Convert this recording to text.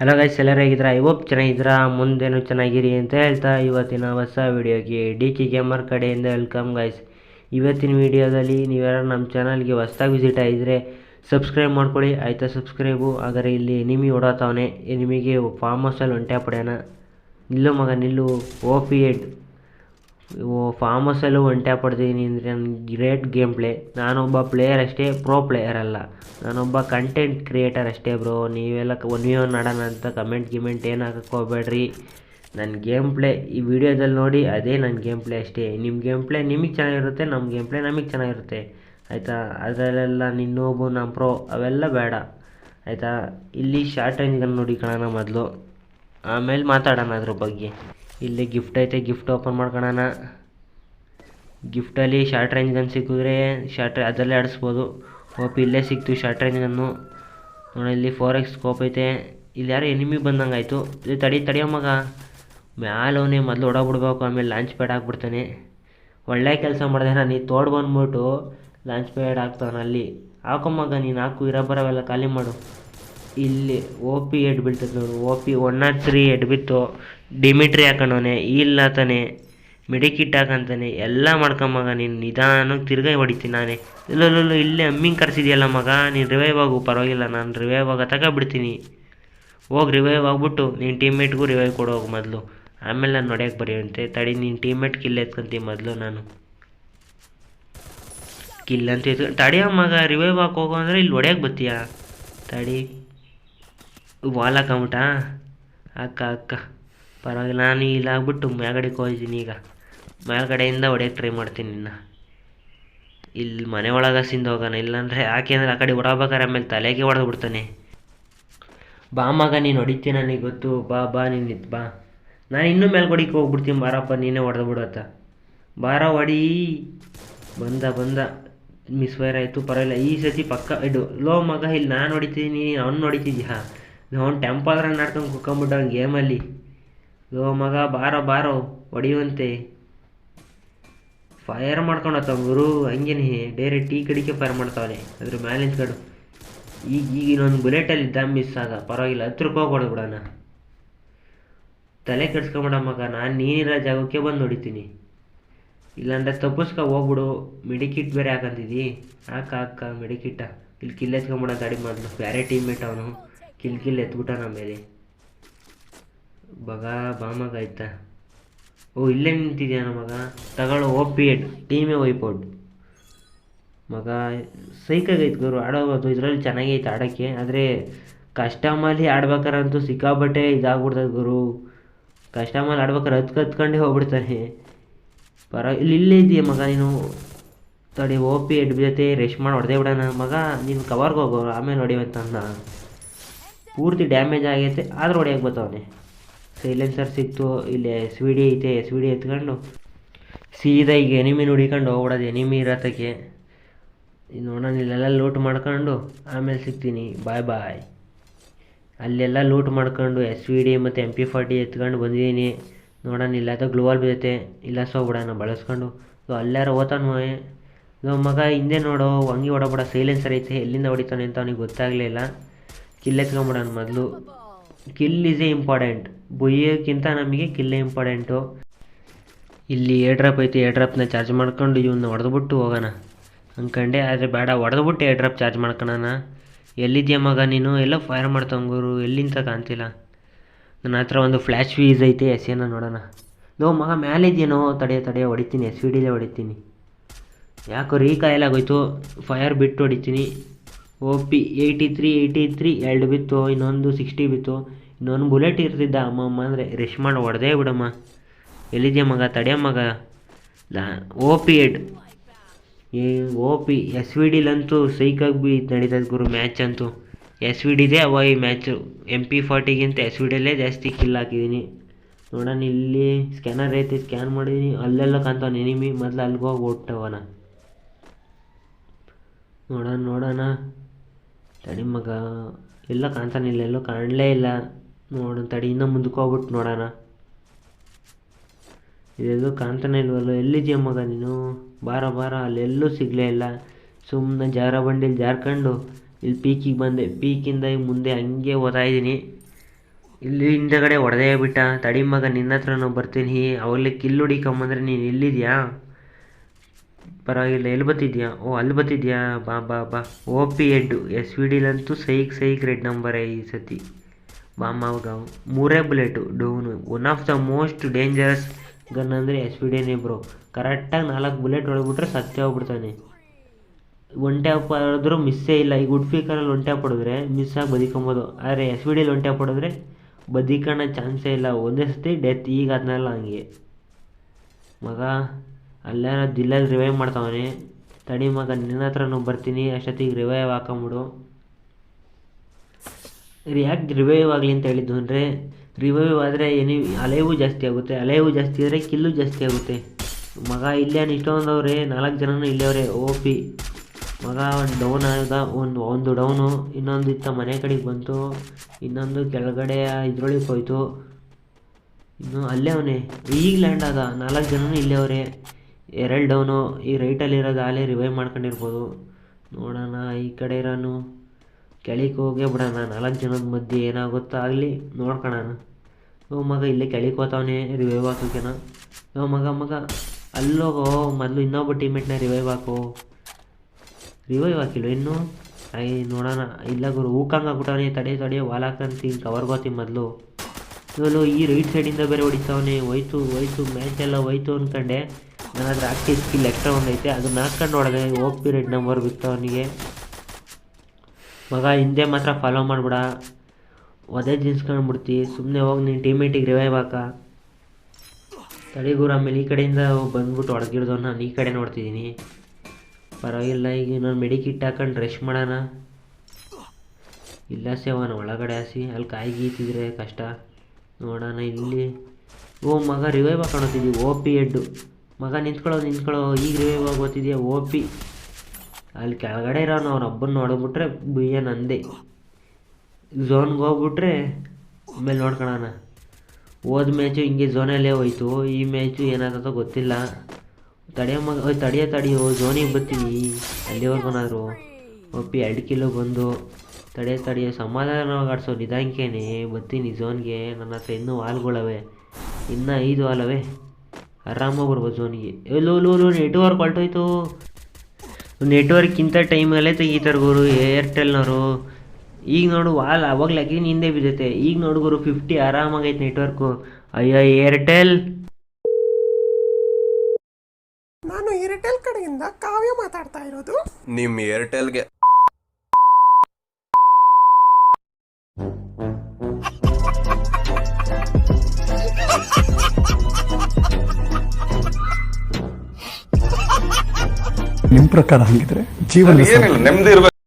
Hello guys ಎಲ್ಲರೂ ಹೇಗಿದ್ದೀರಾ? I hope ಚೆನ್ನಾಗಿದ್ದೀರಾ. ಮುಂದೇನು ಚೆನ್ನಾಗಿರಿ ಅಂತ ಹೇಳ್ತಾ ಇವತ್ತಿನ ಹೊಸ ವೀಡಿಯೋಗೆ ಡಿ ಕೆ ಗೇಮರ್ ಕಡೆಯಿಂದ ವೆಲ್ಕಮ್ ಗೈಸ್ ಇವತ್ತಿನ ವಿಡಿಯೋದಲ್ಲಿ ನೀವೆಲ್ಲರೂ ನಮ್ಮ ಚಾನಲ್ಗೆ ಹೊಸ್ದಾಗಿ ವಿಸಿಟ್ ಆಗಿದ್ರೆ ಸಬ್ಸ್ಕ್ರೈಬ್ ಮಾಡ್ಕೊಳ್ಳಿ. ಆಯಿತಾ ಸಬ್ಸ್ಕ್ರೈಬು ಆದರೆ ಇಲ್ಲಿ ಎನಿಮಿ ಓಡಾತವನೆ ಎನಿಮಿಗೆ ಫಾರ್ಮ್ ಹೌಸಲ್ಲಿ ಒಂಟೆ ಪಡೆಯೋಣ ನಿಲ್ಲು ಮಗ, ನಿಲ್ಲು. ಓ ಪಿ ಎಡ್ ಫಾರ್ಮ್ ಹೌಸಲ್ಲೂ ಒಂಟೆ ಪಡ್ತೀನಿ ಅಂದರೆ ನನ್ನ ಗ್ರೇಟ್ ಗೇಮ್ ಪ್ಲೇ ನಾನೊಬ್ಬ ಪ್ಲೇಯರ್ ಅಷ್ಟೇ ಪ್ರೋ ಪ್ಲೇಯರ್ ಅಲ್ಲ. ನಾನೊಬ್ಬ ಕಂಟೆಂಟ್ ಕ್ರಿಯೇಟರ್ ಅಷ್ಟೇ ಬ್ರೋ ನೀವೆಲ್ಲ ಒನ್ ವಿ ಒನ್ ಆಡೋಣ ಅಂತ ಕಮೆಂಟ್ ಗಿಮೆಂಟ್ ಏನು ಹಾಕಕ್ಕೆ ನನ್ನ ಗೇಮ್ ಪ್ಲೇ ಈ ವಿಡಿಯೋದಲ್ಲಿ ನೋಡಿ ಅದೇ ನನ್ನ ಗೇಮ್ ಪ್ಲೇ ಅಷ್ಟೇ. ನಿಮ್ಮ ಗೇಮ್ ಪ್ಲೇ ನಿಮಗೆ ಚೆನ್ನಾಗಿರುತ್ತೆ ನಮ್ಮ ಗೇಮ್ ಪ್ಲೇ ನಮಗೆ ಚೆನ್ನಾಗಿರುತ್ತೆ. ಆಯಿತಾ? ಅದರಲ್ಲೆಲ್ಲ ನಿನ್ನೊಬ್ಬು ನಮ್ಮ ಪ್ರೋ ಅವೆಲ್ಲ ಬೇಡ. ಆಯಿತಾ? ಇಲ್ಲಿ ಶಾರ್ಟ್ ರೇಂಜ್ಗನ್ನು ನೋಡಿ ಕಣೋಣ ಮೊದಲು. ಆಮೇಲೆ ಮಾತಾಡೋಣ ಅದ್ರ ಬಗ್ಗೆ. ಇಲ್ಲಿ ಗಿಫ್ಟ್ ಐತೆ ಗಿಫ್ಟ್ ಓಪನ್ ಮಾಡ್ಕೊಳ್ಳೋಣ ಗಿಫ್ಟಲ್ಲಿ ಶಾರ್ಟ್ ರೇಂಜ್ ಗನ್ ಸಿಕ್ಕಿದ್ರೆ ಶಾರ್ಟ್ ಅದರಲ್ಲೇ ಆಡಿಸ್ಬೋದು. ಓಪ್ ಇಲ್ಲೇ ಸಿಕ್ತು ಶಾರ್ಟ್ ರೇಂಜ್ ಗನ್ನು ನೋಡಿ, ಇಲ್ಲಿ ಫೋರ್ ಎಕ್ಸ್ ಸ್ಕೋಪ್ ಐತೆ. ಇಲ್ಲಿ ಯಾರೋ ಎನಿಮಿ ಬಂದಂಗೆ ಆಯಿತು. ಇದು ತಡಿ, ತಡಿಯೋ ಮಗ. ಮ್ಯಾಲವನೇ ಮೊದಲು ಹೊಡೋಗ್ಬಿಡ್ಬೇಕು ಆಮೇಲೆ ಲಾಂಚ್ ಪ್ಯಾಡ್ ಹಾಕ್ಬಿಡ್ತಾನೆ. ಒಳ್ಳೆ ಕೆಲಸ ಮಾಡಿದೆ ನಾನು ನೀ ತೋಡ್ ಬಂದ್ಬಿಟ್ಟು ಲಾಂಚ್ ಪ್ಯಾಡ್ ಹಾಕ್ತಾನೆ ಅಲ್ಲಿ. ಮಗ, ನೀನು ಹಾಕು, ಇರೋ ಬರೋವೆಲ್ಲ ಖಾಲಿ ಮಾಡು. ಇಲ್ಲಿ ಓ ಪಿ ಎಡ್ ಬೀಳ್ತದೆ ನೋಡು O P one not three head ಬಿತ್ತು. ಡಿಮಿಟ್ರಿ ಹಾಕೊಂಡವನೆ, ಇಲ್ಲ ತಾನೆ, ಮೆಡಿಕಿಟ್ ಹಾಕಂತಾನೆ, ಎಲ್ಲ ಮಗ, ನೀನು ನಿಧಾನಕ್ಕೆ ತಿರ್ಗಾ ಹೊಡಿತೀನಿ ನಾನೇ. ಇಲ್ಲ ಇಲ್ಲೇ ಅಮ್ಮಿಂಗ್ ಕರ್ಸಿದ್ಯಲ್ಲ ಮಗ, ನೀನು ರಿವೈವ್ ಆಗು, ಪರವಾಗಿಲ್ಲ, ನಾನು ರಿವೈವ್ ಆಗ ತಗೊಬಿಡ್ತೀನಿ. ಹೋಗಿ ರಿವೈವ್ ಆಗಿಬಿಟ್ಟು ನಿನ್ನ ಟೀಮ್ಮೇಟ್ಗೂ ರಿವೈವ್ ಕೊಡೋಗು ಮೊದಲು. ಆಮೇಲೆ ನಾನು ನೋಡ್ಯಕ್ಕೆ ಬರೆಯುವಂತೆ ತಡಿ ನಿನ್ನ ಟೀಮ್ಮೇಟ್ ಕಿಲ್ ಎತ್ಕೊಂತೀನಿ ಮೊದಲು ನಾನು. ಕಿಲ್ ಅಂತ ಎತ್ಕೊಂಡು ತಡಿಯ ಮಗ ರಿವೈವ್ ಹಾಕಿ ಹೋಗು ಅಂದರೆ ಇಲ್ಲಿ ಹೊಡ್ಯಕ್ಕೆ ಬತ್ತೀಯಾ? ತಡಿ. ವಾಲ್ ಹಾಕೊಂಬಿಟ್ಟಾ ಅಕ್ಕ ಅಕ್ಕ. ಪರವಾಗಿಲ್ಲ, ನಾನು ಇಲ್ಲಿ ಆಗ್ಬಿಟ್ಟು ಮೇಲ್ಗಡೆಗೆ ಹೋಗಿದ್ದೀನಿ ಈಗ. ಮೇಲ್ಗಡೆಯಿಂದ ಹೊಡೆಯಕ್ಕೆ ಟ್ರೈ ಮಾಡ್ತೀನಿ ನಿನ್ನ ಇಲ್ಲಿ ಮನೆ ಒಳಗೆ ಸಿಂದ ಹೋಗೋಣ, ಇಲ್ಲಾಂದರೆ ಯಾಕೆ ಅಂದರೆ ಆ ಕಡೆ ಹೊಡಬೇಕಾರೆ ಆಮೇಲೆ ತಲೆಗೆ ಹೊಡೆದು ಬಿಡ್ತಾನೆ ಬಾ ಮಗ, ನೀನು ಹೊಡಿತೀನಿ ನನಗೆ ಗೊತ್ತು. ಬಾ ಬಾ, ನೀನು ಇತ್ತು ಬಾ. ನಾನು ಇನ್ನೂ ಮೇಲ್ಗಡೆಗೆ ಹೋಗ್ಬಿಡ್ತೀನಿ, ಬಾರಪ್ಪ, ನೀನೇ ಹೊಡೆದು ಬಿಡತ್ತ ಬಾರ, ಹೊಡಿ. ಬಂದ ಬಂದ. ಮಿಸ್ ಫೈರ್ ಆಯಿತು, ಪರವಾಗಿಲ್ಲ. ಈ ಸತಿ ಪಕ್ಕ ಇಡು ಲೋ ಮಗ ಇಲ್ಲಿ ನಾನು ಹೊಡಿತೀನಿ ಅವ್ನು ಹೊಡಿತಿದ್ಯಾ? ಅವ್ನು ಟೆಂಪಲ್ ರನ್ ಆಡ್ಕೊಂಡು ಕುಕ್ಕೊಂಬಿಟ್ಟ ಗೇಮಲ್ಲಿ ಲೋ ಮಗ, ಬಾರೋ ಬಾರೋ ಹೊಡಿಯುವಂತೆ ಫೈರ್ ಮಾಡ್ಕೊಂಡು ಗುರು, ಹಂಗೇನೆ, ಬೇರೆ ಟೀ ಕಡಿಕೆ ಫೈರ್ ಮಾಡ್ತಾವನೆ. ಅದ್ರ ಮ್ಯಾಲಿನ ಕಡು. ಈಗ ಈಗ ಇನ್ನೊಂದು ಬುಲೆಟಲ್ಲಿ ದಮ್ ಮಿಸ್ ಆದ. ಪರವಾಗಿಲ್ಲ ಹತ್ರಕ್ಕೆ ಹೋಗಿ ಬಿಡೋಣ. ತಲೆ ಕೆಡ್ಸ್ಕೊಂಬಿಡ ಮಗ, ನಾನು ನೀನಿರೋ ಜಾಗಕ್ಕೆ ಬಂದು ನೋಡಿತೀನಿ ಇಲ್ಲಾಂದ್ರೆ ತಪ್ಪಿಸ್ಕೊ ಹೋಗ್ಬಿಡು. ಮೆಡಿಕಿಟ್ ಬೇರೆ ಹಾಕಂತಿದ್ದಿ ಹಾಕ ಹಾಕ ಮೆಡಿಕಿಟ್ಟ ಇಲ್ಲಿ ಕಿಲ್ ಗಾಡಿ ಮೊದಲು. ಬೇರೆ ಟೀಮ್ಮೇಟ್ ಅವನು. ಕಿಲ್ ಕಿಲ್ ಎತ್ಬಿಟ್ಟ ನಮ್ಮ ಮೇಲೆ. ಬಗ ಬಾಮಗ ಆಯ್ತಾ ಓ, ಇಲ್ಲೇ ನಿಂತಿದ್ಯಾನ ಮಗ? ತಗೊಳ್ಳೋ ಓ ಪಿ ಎಡ್ ಟೀಮೇ ವೈಪೌಟ್ ಮಗ ಸೈಕಾಗೈತೆ ಗುರು ಆಡೋದು ಇದರಲ್ಲಿ ಚೆನ್ನಾಗೈತೆ ಆಡೋಕ್ಕೆ. ಆದರೆ, ಕಸ್ಟಮಲ್ಲಿ ಆಡ್ಬೇಕಾರಂತೂ ಸಿಕ್ಕಾಬಟ್ಟೆ ಇದಾಗ್ಬಿಡ್ತದೆ ಗುರು. ಕಸ್ಟಮಲ್ಲಿ ಆಡ್ಬೇಕಾರೆ ಹತ್ಕ ಹತ್ಕೊಂಡೇ ಹೋಗ್ಬಿಡ್ತಾನೆ. ಪರ, ಇಲ್ಲಿ, ಇಲ್ಲೇ ಇದೆಯಾ ಮಗ ನೀನು? ತಡಿ ಓ ಪಿ ಎಡ್ ಜೊತೆ ರೆಸ್ಟ್ ಮಾಡಿ, ಹೊಡೆದೇ ಬಿಡೋಣ. ಮಗ, ನೀನು ಕವರ್ಗೆ ಹೋಗೋ, ಆಮೇಲೆ ಹೊಡಿಯುವಂತಂದ ಪೂರ್ತಿ ಡ್ಯಾಮೇಜ್ ಆಗೈತೆ, ಆದರೂ ಹೊಡಿಯಕ್ಕೆ ಬರ್ತಾವನೆ ಸೈಲೆನ್ಸರ್ ಸಿಕ್ತು ಇಲ್ಲಿ ಎಸ್ ವಿ ಡಿ ಐತೆ ಎಸ್ ವಿ ಡಿ ಎತ್ಕೊಂಡು ಸೀದಾ ಈಗ ಎನಿಮಿ ನುಡಿಕೊಂಡು ಹೋಗ್ಬಿಡೋದು ಎನಿಮಿ ಇರತ್ತಕ್ಕೆ. ನೋಡೋಣ, ಇಲ್ಲೆಲ್ಲ ಲೂಟ್ ಮಾಡ್ಕೊಂಡು ಆಮೇಲೆ ಸಿಗ್ತೀನಿ. ಬಾಯ್ ಬಾಯ್ ಅಲ್ಲೆಲ್ಲ ಲೂಟ್ ಮಾಡ್ಕೊಂಡು ಎಸ್ ವಿ ಡಿ ಮತ್ತು ಎಂ ಪಿ ಫಾರ್ಟಿ ಎತ್ಕೊಂಡು ಬಂದಿದ್ದೀನಿ. ನೋಡೋಣ ಇಲ್ಲ ಇಲ್ಲಾದ ಗ್ಲೋವಲ್ ಬೀಳುತ್ತೆ. ಇಲ್ಲ ಸೋಗ್ಬಿಡೋಣ ಬಳಸ್ಕೊಂಡು. ಸೊ ಅಲ್ಲಾರ ಇದು ಮಗ ಹಿಂದೆ ನೋಡೋ, ಹಂಗೆ ಹೊಡಬೇಡ ಸೈಲೆನ್ಸರ್ ಐತೆ, ಎಲ್ಲಿಂದ ಹೊಡಿತಾನೆ ಅಂತ ಅವನಿಗೆ ಗೊತ್ತಾಗಲಿಲ್ಲ ಕಿಲ್ ಎತ್ಕೊಂಬಿಡೋಣ ಮೊದಲು. ಕಿಲ್ ಈಸ್ ಎ ಇಂಪಾರ್ಟೆಂಟ್ ಬೊಯ್ಯೋಕ್ಕಿಂತ ನಮಗೆ ಕಿಲ್ಲೇ ಇಂಪಾರ್ಟೆಂಟು ಇಲ್ಲಿ ಏರ್ ಡ್ರಾಪ್ ಐತಿ ಏರ್ ಡ್ರಾಪ್ನ ಚಾರ್ಜ್ ಮಾಡ್ಕೊಂಡು ಇವನ್ನ ಹೊಡೆದ್ಬಿಟ್ಟು ಹೋಗೋಣ. ಅಂದ್ಕೊಂಡೆ ಆದರೆ ಬೇಡ ಹೊಡೆದ್ಬಿಟ್ಟು ಏರ್ ಡ್ರಾಪ್ ಚಾರ್ಜ್ ಮಾಡ್ಕೊಳಣ. ಎಲ್ಲಿದ್ಯಾ ಮಗ ನೀನು? ಎಲ್ಲ ಫೈರ್ ಮಾಡ್ತಂಗೂರು ಎಲ್ಲಿಂದ ಕಾಣ್ತಿಲ್ಲ. ನನ್ನ ಹತ್ರ ಒಂದು ಫ್ಲ್ಯಾಶ್ ವೀಸ್ ಐತೆ ಎಸ್ ಎನ ನೋಡೋಣ. ಲೋ ಮಗ, ಮ್ಯಾಲಿದ್ಯೇನೋ? ತಡೆಯ ತಡೆಯ ಹೊಡಿತೀನಿ ಎಸ್ ವಿ ಡಿಲೇ ಹೊಡಿತೀನಿ. ಯಾಕೋ ರೀಕಾಯಲ್ಲಾಗೋಯ್ತು ಫೈರ್ ಬಿಟ್ಟು ಹೊಡಿತೀನಿ. O P eighty three eighty three ಎರಡು ಬಿತ್ತು, ಇನ್ನೊಂದು ಸಿಕ್ಸ್ಟಿ ಬಿತ್ತು. ಇನ್ನೊಂದು ಬುಲೆಟ್ ಇರ್ತಿದ್ದ ಅಮ್ಮಮ್ಮ ಅಂದರೆ ರೆಸ್ಟ್ ಮಾಡಿ, ಹೊಡೆದೇ ಬಿಡಮ್ಮ. ಎಲ್ಲಿದೆಯಾ ಮಗ? ತಡೆಯ ಮಗ. O P head. ಏ ಓ ಪಿ ಎಸ್ ವಿ ಡಿಲಂತೂ ಸೈಕಾಗಿ ಬಿ ನಡೀತದೆ ಗುರು ಮ್ಯಾಚ್ ಅಂತೂ. ಎಸ್ ವಿ ಡಿದೇ ಅವ ಈ ಮ್ಯಾಚು. ಎಂ ಪಿ ಫಾರ್ಟಿಗಿಂತ ಎಸ್ ವಿ ಡಿಯಲ್ಲೇ ಜಾಸ್ತಿ ಕಿಲ್ ಹಾಕಿದ್ದೀನಿ ನೋಡೋಣ, ಇಲ್ಲಿ ಸ್ಕ್ಯಾನರ್ ಐತಿ ಸ್ಕ್ಯಾನ್ ಮಾಡಿದ್ದೀನಿ ಅಲ್ಲೆಲ್ಲ ಕಾಣ್ತಾವ ಎನಿಮಿ ಮೊದಲು ಅಲ್ಲಿಗೆ ಹೋಗಿ ಓಡ್ತವನ. ನೋಡೋಣ ನೋಡೋಣ. ತಡಿ ಮಗ. ಎಲ್ಲ ಕಾಣ್ತಾನೆ ಇಲ್ಲ, ಎಲ್ಲೋ ಕಾಣಲೇ ಇಲ್ಲ. ನೋಡು ತಡಿ, ಇನ್ನೂ ಮುಂದಕ್ಕೆ ಹೋಗ್ಬಿಟ್ಟು ನೋಡೋಣ. ಇದೆಲ್ಲೂ ಕಾಣ್ತಾನೆ ಇಲ್ವಲ್ಲ, ಎಲ್ಲಿದೆಯ ಮಗ ನೀನು? ಬಾರ ಬಾರ, ಅಲ್ಲೆಲ್ಲೂ ಸಿಗಲೇ ಇಲ್ಲ. ಸುಮ್ಮನೆ ಜಾರ ಬಂಡಿಲಿ ಜಾರ್ಕೊಂಡು, ಇಲ್ಲಿ ಪೀಕಿಗೆ ಬಂದೆ. ಪೀಕಿಂದ ಈಗ ಮುಂದೆ ಹಂಗೆ ಓದ್ತಾ ಇದ್ದೀನಿ. ಇಲ್ಲಿ ಹಿಂದಗಡೆ ಹೊಡೆದೇ ಬಿಟ್ಟ. ತಡಿ ಮಗ, ನಿನ್ನ ಹತ್ರನೂ ಬರ್ತೀನಿ. ಅವಲ್ಲಿ ಕಿಲ್ಲು ಹೊಡಿಕೊಂಬಂದ್ರೆ ನೀನು ಎಲ್ಲಿದ್ಯಾ? ಪರವಾಗಿಲ್ಲ ಎಲ್ಲಿ ಬತ್ತಿದ್ಯಾ ಓ, ಅಲ್ಲಿ ಬತ್ತಿದ್ಯಾ ಬಾ ಬಾ ಬಾ. O P head S V ಡಿಲಂತೂ psych psych red number ಈ ಸತಿ. ಬಾ ಮಗ ಮೂರೇ bullet, down. One of the most dangerous gun ಅಂದರೆ ಎಸ್ ವಿ ಡಿನೇ ಬ್ರೋ ಕರೆಕ್ಟಾಗಿ ನಾಲ್ಕು ಬುಲೆಟ್ ಹೊಡೆದ್ಬಿಟ್ರೆ ಸತ್ಯ ಹೋಗ್ಬಿಡ್ತಾನೆ. ಒನ್ ಟ್ಯಾಪ್ ಮಿಸ್ಸೇ ಇಲ್ಲ. ಈಗ ಉಡ್ಫಿಕರಲ್ಲಿ ಫೀಕರಲ್ಲಿ ಒನ್ ಟ್ಯಾಪ್ ಹೊಡೆದ್ರೆ ಮಿಸ್ ಆಗಿ ಬದಿಕೊಂಬೋದು. ಆದರೆ ಎಸ್ ವಿ ಡಿಲಿ ಒಂಟೆ ಟ್ಯಾಪ್ ಬದಿಕಣ್ಣೋ ಚಾನ್ಸೇ ಇಲ್ಲ. ಒಂದೇ ಸತಿ ಡೆತ್ ಈಗ ಅದನ್ನೆಲ್ಲ ಹಂಗೆ. ಮಗ ಅಲ್ಲೇನೋ ದಿಲ್ಲಲ್ಲಿ ರಿವೈವ್ ಮಾಡ್ತಾವನೆ. ತಡಿ ಮಗ, ನಿನ್ನ ಹತ್ರನೂ ಬರ್ತೀನಿ, ಅಷ್ಟೊತ್ತಿಗೆ ರಿವೈವ್ ಹಾಕೊಂಬಿಡು. ಯಾಕೆ ರಿವೈವ್ ಆಗಲಿ ಅಂತ ಹೇಳಿದ್ದು ಅಂದರೆ ರಿವೈವ್ ಆದರೆ ಏನಿ ಅಲೆವು ಜಾಸ್ತಿ ಆಗುತ್ತೆ. ಅಲೆವು ಜಾಸ್ತಿ ಆದರೆ ಕಿಲ್ಲು ಜಾಸ್ತಿ ಆಗುತ್ತೆ. ಮಗ ಇಲ್ಲೇ ಇಷ್ಟೊಂದವ್ರೆ ನಾಲ್ಕು ಜನನು ಇಲ್ಲೇ ಅವರೇ ಓ ಪಿ ಮಗ ಒಂದು ಡೌನ್ ಆದ, ಒಂದು ಒಂದು ಡೌನು ಇನ್ನೊಂದು ಇತ್ತ ಮನೆ ಕಡೆಗೆ ಬಂತು, ಇನ್ನೊಂದು ಕೆಳಗಡೆ ಇದ್ರೊಳಗೆ ಹೋಯ್ತು. ಇನ್ನು ಅಲ್ಲೇ ಅವನೇ. ಈಗ ಲ್ಯಾಂಡ್ ಆದ, ನಾಲ್ಕು ಜನನು ಇಲ್ಲೇ ಅವರೇ. ಎರಡು ಡೌನು, ಈ ರೈಟಲ್ಲಿರೋದು ಆಲೇ ರಿವೈವ್ ಮಾಡ್ಕೊಂಡಿರ್ಬೋದು. ನೋಡೋಣ, ಈ ಕಡೆ ಇರೋನು ಕೆಳಕ್ಕೆ ಹೋಗೇ ಬಿಡೋಣ. ನಾಲ್ಕು ಜನದ ಮಧ್ಯೆ ಏನಾಗುತ್ತೋ ಆಗಲಿ ನೋಡ್ಕೊಳಣ ಓ ಮಗ, ಇಲ್ಲೇ ಕೆಳಕ್ಕೆ ಹೋಗ್ತಾವನೆ ರಿವೈವ್ ಹಾಕೋಕೆನ ಓ ಮಗ ಮಗ, ಅಲ್ಲೋಗೋ, ಮೊದಲು ಇನ್ನೊಬ್ಬ ಟೀಮೇಟ್ನ ರಿವೈವ್ ಹಾಕು. ರಿವೈವ್ ಹಾಕಿಲ್ಲ ಇನ್ನು? ಐ, ನೋಡೋಣ. ಇಲ್ಲ ಗುರು ಹೂಕಂಗೆ ತಡೆ ತಡೆ, ವಾಲ್ ಹಾಕಂತೀನಿ ಮೊದಲು. ಇವನು ಈ ರೈಟ್ ಸೈಡಿಂದ ಬೇರೆ ಹೊಡಿತಾವನೆ. ಹೋಯ್ತು ಹೋಯ್ತು ಮ್ಯಾಚ್ ಎಲ್ಲ ಹೋಯ್ತು ಅಂದ್ಕೊಂಡೆ ನನ್ನ ಹತ್ರ ಆಕ್ಟಿವ್ ಸ್ಕಿಲ್ ಎಕ್ಸ್ಟ್ರಾ ಒಂದೈತೆ ಅದನ್ನ ಹಾಕೊಂಡು ನೋಡಿದೆ ಹೋಗ್ತಿ ರೆಡ್ ನಂಬರ್ ಬಿತ್ತು ಅವನಿಗೆ. ಮಗ, ಹಿಂದೆ ಮಾತ್ರ ಫಾಲೋ ಮಾಡಿಬಿಡ. ಒದೆ ಜಿನ್ಸ್ಕೊಂಡ್ಬಿಡ್ತಿ ಸುಮ್ಮನೆ ಹೋಗಿ ನೀನು ಟೀಮೇಟಿಗೆ ರಿವೈವ್ ಹಾಕ. ತಳಿಗೂರು ಆಮೇಲೆ ಈ ಕಡೆಯಿಂದ ಬಂದ್ಬಿಟ್ಟು ಹೊಡೆದಿಡ್ದು ನಾನು ಈ ಕಡೆ ನೋಡ್ತಿದ್ದೀನಿ. ಪರವಾಗಿಲ್ಲ, ಈಗ ನಾನು ಮೆಡಿಕಿಟ್ ಹಾಕೊಂಡು ರೆಸ್ಟ್ ಮಾಡೋಣ. ಇಲ್ಲ ಸೇವನ ಒಳಗಡೆ ಹಾಸಿ, ಅಲ್ಲಿ ಕಾಯಿ ಗೀತಿದ್ರೆ ಕಷ್ಟ. ನೋಡೋಣ ಇಲ್ಲಿ. ಓ ಮಗ ರಿವೈವ್ ಹಾಕೊಂಡೋಗ್ತಿದ್ದೀವಿ ಓ ಪಿ ಎಡ್ಡು ಮಗ ನಿಂತ್ಕೊಳ್ಳೋ ನಿಂತ್ಕೊಳ್ಳೋ ಈಗ ರಿವೈವ್ ಆಗೋತಿದ್ಯಾ ಓ ಪಿ ಅಲ್ಲಿ ಕೆಳಗಡೆ ಇರೋನು, ಅವ್ನ ಹಬ್ಬನ ನೋಡಿಬಿಟ್ರೆ ಬಿಯ್ಯ ನಂದೆ. ಝೋನ್ಗೆ ಹೋಗ್ಬಿಟ್ರೆ, ಆಮೇಲೆ ನೋಡ್ಕೊಳೋಣ ಹೋದ ಮ್ಯಾಚು ಹಿಂಗೆ ಝೋನಲ್ಲೇ ಹೋಯ್ತು. ಈ ಮ್ಯಾಚು ಏನಾಗುತ್ತೋ ಗೊತ್ತಿಲ್ಲ. ತಡೆಯೋ ಮಗ ತಡೆಯೋ ತಡೆಯೋ, ಝೋನಿಗೆ ಬರ್ತೀನಿ. ಅಲ್ಲಿವರೆಗೂ ಒಪ್ಪಿ ಎರಡು ಕಿಲೋ ಬಂದು. ತಡೆ, ತಡೆಯೋ ಸಮಾಧಾನವಾಗಿ ಆಡಿಸೋ ನಿಧಾನಕ್ಕೇನೆ ಬರ್ತೀನಿ ಝೋನ್ಗೆ. ನನ್ನ ಹತ್ರ ಇನ್ನೂ ಹಾಲ್ಗಳವೆ ಇನ್ನೂ ಐದು ವಾಲವೆ. ಆರಾಮಾಗಿ ಬರ್ಬೋದು ಜೋನಿಗೆ ಎಲ್ಲೋ ಲೋ ನೆಟ್ವರ್ಕ್ ಹೊಲ್ಟೋಯ್ತು ನೆಟ್ವರ್ಕ್ ಇಂಥ ಟೈಮಲ್ಲೇ ತೆಗಿತಾರೆ ಗುರು ಏರ್ಟೆಲ್ನವರು ಈಗ ನೋಡು ವಾಲ್ ಅವಾಗ ಹಾಕಿದ್ದೀನಿ ಹಿಂದೆ ಬಿದ್ದೈತೆ. ಈಗ ನೋಡು ಗುರು ಫಿಫ್ಟಿ ಆರಾಮಾಗೈತೆ ನೆಟ್ವರ್ಕು ಅಯ್ಯೋ ಏರ್ಟೆಲ್ ನಾನು ಏರ್ಟೆಲ್ ಕಡೆಯಿಂದ ಕಾವ್ಯ ಮಾತಾಡ್ತಾ ಇರೋದು. ನಿಮ್ಮ ಏರ್ಟೆಲ್ಗೆ ನಿಮ್ ಪ್ರಕಾರ ಹಂಗಿದ್ರೆ ಜೀವನ ಏನಿಲ್ಲ ನೆಮ್ಮದಿ ಇರ್ಬೇಕು.